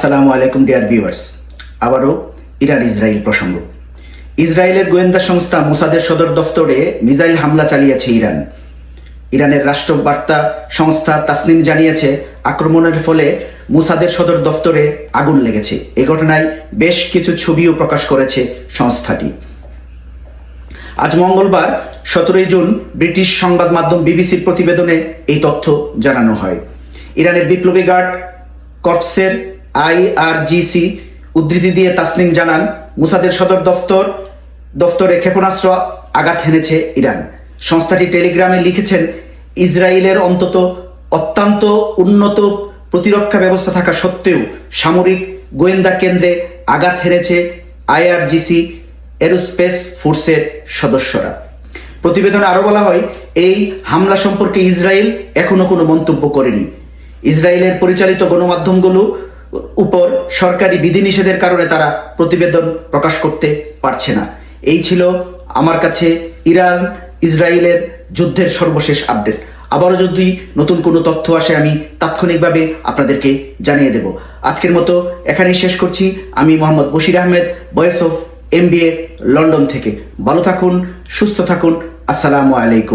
আসসালামু আলাইকুম, dear viewers. আবারও ইরান ইসরায়েল প্রসঙ্গ। ইসরায়েলের গোয়েন্দা সংস্থা মোসাদের সদর দফতরে মিসাইল হামলা চালিয়েছে ইরান। ইরানের রাষ্ট্র বার্তা সংস্থা তাসনিম জানিয়েছে, আক্রমণের ফলে মুসাদের সদর দফতরে আগুন লেগেছে। এ ঘটনায় বেশ কিছু ছবিও প্রকাশ করেছে সংস্থাটি। আজ মঙ্গলবার, সতেরোই জুন, ব্রিটিশ সংবাদ মাধ্যম বিবিসির প্রতিবেদনে এই তথ্য জানানো হয়। ইরানের বিপ্লবী গার্ড কর্পসের আইআরজিসি উদ্ধৃতি দিয়ে তাসনিম জানান, মুসাদের সদর দফতর, দফতরে ক্ষেপণাস্ত্র আঘাত হেনেছে ইরান। সংস্থাটি টেলিগ্রামে লিখেছেন, ইসরায়েলের অন্তত অত্যন্ত উন্নত প্রতিরক্ষা ব্যবস্থা থাকা সত্ত্বেও সামরিক গোয়েন্দা কেন্দ্রে আঘাত হেনেছে আইআরজিসি এরোস্পেস ফোর্সের সদস্যরা। প্রতিবেদনে আরও বলা হয়, এই হামলা সম্পর্কে ইসরায়েল এখনও কোনো মন্তব্য করেনি। ইসরায়েলের পরিচালিত গণমাধ্যমগুলো উপর সরকারি বিধিনিষেধের কারণে তারা প্রতিবেদন প্রকাশ করতে পারছে না। এই ছিল আমার কাছে ইরান ইসরায়েলের যুদ্ধের সর্বশেষ আপডেট। আবারও যদি নতুন কোনো তথ্য আসে, আমি তাৎক্ষণিকভাবে আপনাদেরকে জানিয়ে দেব। আজকের মতো এখানেই শেষ করছি। আমি Mohammad Bashir Ahmed voice of M London থেকে। ভালো থাকুন, সুস্থ থাকুন। আসসালামু আলাইকুম।